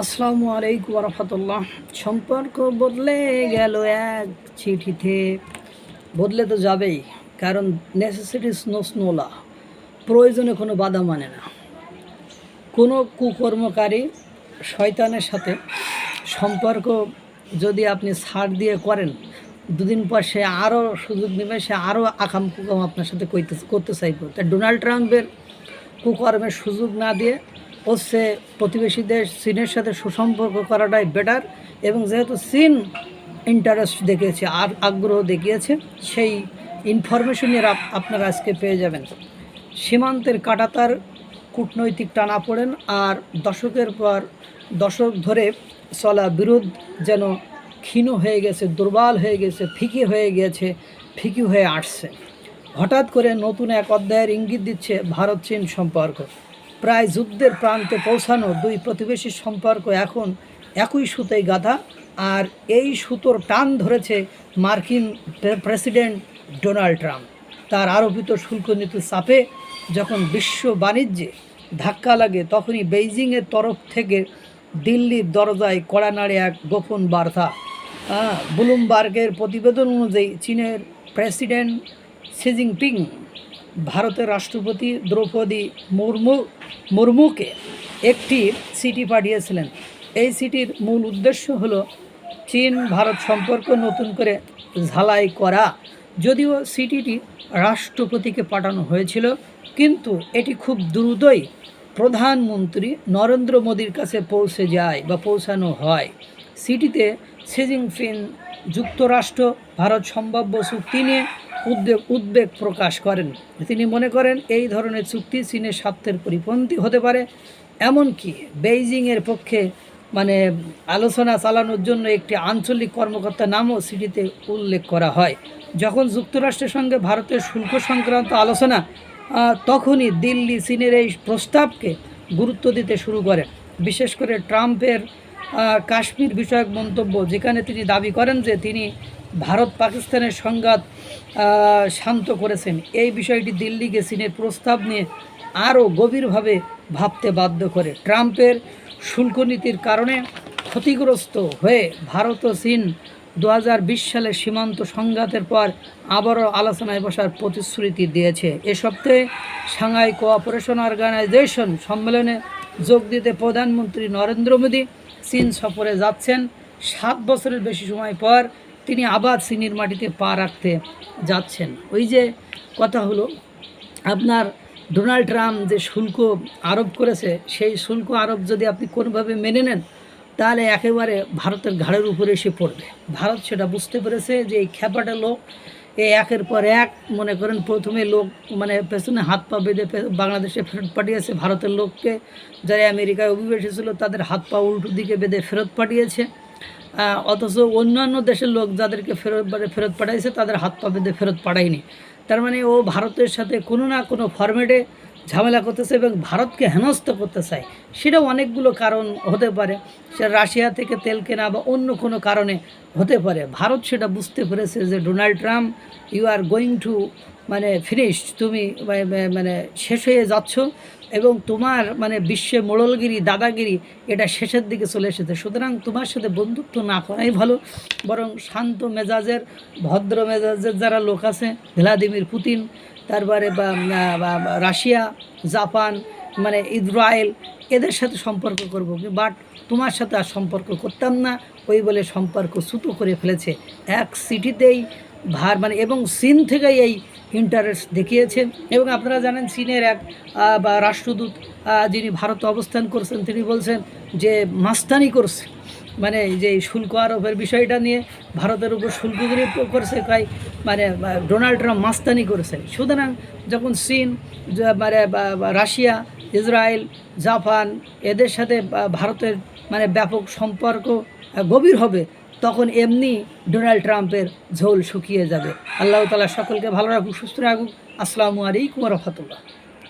আসসালামু আলাইকুম রহমতুল্লাহ সম্পর্ক বদলে গেল এক চিঠিতে। বদলে তো যাবেই, কারণ নেসেসিটি স্নোস নোলা প্রয়োজনে কোনো বাধা মানে না। কোনো কুকর্মকারী শয়তানের সাথে সম্পর্ক যদি আপনি ছাড় দিয়ে করেন, দুদিন পর সে আরও সুযোগ নেবে, সে আরও আকাম কুকাম আপনার সাথে করতে করতে চাইবে। তাই ডোনাল্ড ট্রাম্পের কুকর্মের সুযোগ না দিয়ে হচ্ছে প্রতিবেশী দেশ চীনের সাথে সুসম্পর্ক করাটাই বেটার এবং যেহেতু চীন ইন্টারেস্ট দেখিয়েছে, আর আগ্রহ দেখিয়েছে, সেই ইনফরমেশনই আপনারা আজকে পেয়ে যাবেন। সীমান্তের কাটাতার কূটনৈতিক টানা পড়েন আর দশকের পর দশক ধরে চলা বিরোধ যেন ক্ষীণ হয়ে গেছে, দুর্বল হয়ে গেছে, ফিকি হয়ে গেছে, ফিকি হয়ে আসছে। হঠাৎ করে নতুন এক অধ্যায়ের ইঙ্গিত দিচ্ছে ভারত চীন সম্পর্ক। প্রায় যুদ্ধের প্রান্তে পৌঁছানো দুই প্রতিবেশীর সম্পর্ক এখন একই সুতোয় গাঁথা আর এই সুতোর টান ধরেছে মার্কিন প্রেসিডেন্ট ডোনাল্ড ট্রাম্প। তার আরোপিত শুল্ক নীতির চাপে যখন বিশ্ব বাণিজ্যে ধাক্কা লাগে, তখনই বেইজিংয়ের তরফ থেকে দিল্লির দরজায় কড়া নাড়ে এক গোপন বার্তা। ব্লুমবার্গের প্রতিবেদন অনুযায়ী চীনের প্রেসিডেন্ট শি জিনপিং, ভারতের রাষ্ট্রপতি দ্রৌপদী মুর্মু মুর্মুকে একটি সিটি পাঠিয়েছিলেন। এই সিটির মূল উদ্দেশ্য হলো চীন ভারত সম্পর্ক নতুন করে ঝালাই করা। যদিও সিটিটি রাষ্ট্রপতিকে পাঠানো হয়েছিল, কিন্তু এটি খুব দ্রুতই প্রধানমন্ত্রী নরেন্দ্র মোদীর কাছে পৌঁছে যায় বা পৌঁছানো হয়। সিটিতে সিজিংফিন যুক্তরাষ্ট্র, ভারত সম্ভাব্য চুক্তি নিয়ে উদ্বেগ উদ্বেগ প্রকাশ করেন। তিনি মনে করেন, এই ধরনের চুক্তি চীনের স্বার্থের পরিপন্থী হতে পারে। এমনকি বেইজিংয়ের পক্ষে মানে আলোচনা চালানোর জন্য একটি আঞ্চলিক কর্মকর্তা নামও সিটিতে উল্লেখ করা হয়। যখন যুক্তরাষ্ট্রের সঙ্গে ভারতের শুল্ক সংক্রান্ত আলোচনা তখনই দিল্লি চীনের এই প্রস্তাবকে গুরুত্ব দিতে শুরু করে। বিশেষ করে ট্রাম্পের কাশ্মীর বিষয়ক মন্তব্য, যেখানে তিনি দাবি করেন যে তিনি ভারত পাকিস্তানের সংঘাত শান্ত করেছেন। এই বিষয়টি দিল্লিকে চীনের প্রস্তাব নিয়ে আরও গভীরভাবে ভাবতে বাধ্য করে। ট্রাম্পের শুল্ক নীতির কারণে ক্ষতিগ্রস্ত হয়ে ভারত ও চীন দু হাজার বিশ সালে সীমান্ত সংঘাতের পর আবারও আলোচনায় বসার প্রতিশ্রুতি দিয়েছে। এ সপ্তাহে সাংহাই কোঅপারেশন অর্গানাইজেশন সম্মেলনে যোগ দিতে প্রধানমন্ত্রী নরেন্দ্র মোদী চীন সফরে যাচ্ছেন। সাত বছরের বেশি সময় পর তিনি আবার চীনের মাটিতে পা রাখতে যাচ্ছেন। ওই যে কথা হলো, আপনার ডোনাল্ড ট্রাম্প যে শুল্ক আরোপ করেছে, সেই শুল্ক আরোপ যদি আপনি কোনোভাবে মেনে নেন, তাহলে একেবারে ভারতের ঘাড়ের উপরে এসে পড়বে। ভারত সেটা বুঝতে পেরেছে যে এই খ্যাপাটা লোক এই একের পর এক, মনে করেন প্রথমে লোক মানে পেছনে হাত পা বেঁধে বাংলাদেশে ফেরত পাঠিয়েছে, ভারতের লোককে। যারা আমেরিকায় অভিবাসী ছিল, তাদের হাত পা উল্টো দিকে বেঁধে ফেরত পাঠিয়েছে। অথচ অন্যান্য দেশের লোক যাদেরকে ফেরত ফেরত পাঠাইছে, তাদের হাত পা বেঁধে ফেরত পাঠায়নি। তার মানে ও ভারতের সাথে কোনো না কোনো ফরম্যাটে ঝামেলা করতেছে এবং ভারতকে হেনস্থ করতে চায় সেটাও অনেকগুলো কারণ হতে পারে। সে রাশিয়া থেকে তেল কেনা বা অন্য কোনো কারণে হতে পারে। ভারত সেটা বুঝতে পেরেছে যে Donald Trump you are going to মানে ফিনিশ তুমি, মানে- মানে- মানে শেষ হয়ে যাচ্ছ এবং তোমার মানে বিশ্বে মোড়লগিরি, দাদাগিরি এটা শেষের দিকে চলে এসেছে। সুতরাং তোমার সাথে বন্ধুত্ব না করাই ভালো, বরং শান্ত মেজাজের, ভদ্র মেজাজের যারা লোক আছে, ভ্লাদিমির পুতিন, তারপরে বা রাশিয়া, জাপান মানে ইসরায়েল, এদের সাথে সম্পর্ক করব। বাট তোমার সাথে আর সম্পর্ক করতাম না, ওই বলে সম্পর্ক সুতো করে ফেলেছে। এক সিটিতেই ভার মানে এবং চীন থেকেই এই ইন্টারেস্ট দেখিয়েছেন এবং আপনারা জানেন চীনের এক বা রাষ্ট্রদূত যিনি ভারতে অবস্থান করছেন, তিনি বলছেন যে মাস্তানি করছে। মানে যে শুল্ক আরোপের বিষয়টা নিয়ে ভারতের উপর শুল্কগুলি করছে, তাই মানে ডোনাল্ড ট্রাম্প মাস্তানি করেছেন। সুতরাং যখন চীন মানে রাশিয়া, ইসরায়েল, জাপান এদের সাথে ভারতের মানে ব্যাপক সম্পর্ক গভীর হবে তখন এমনি ডোনাল্ড ট্রাম্পের ঝোল শুকিয়ে যাবে। আল্লাহ তালা সকলকে ভালো রাখুক, সুস্থ রাখুক। আসসালামু আলাইকুম রহমতুল্লাহ।